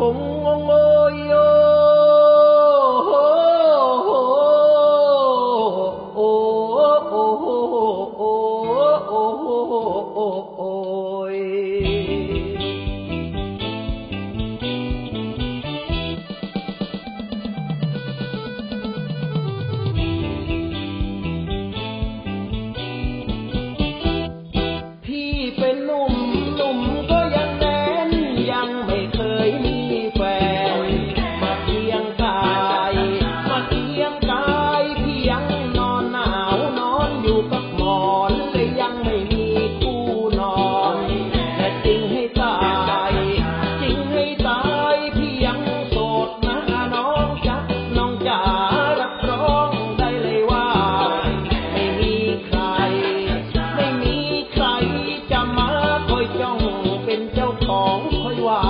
ผมงงโอยโยเป็นหนุ่ม ของคอยว่า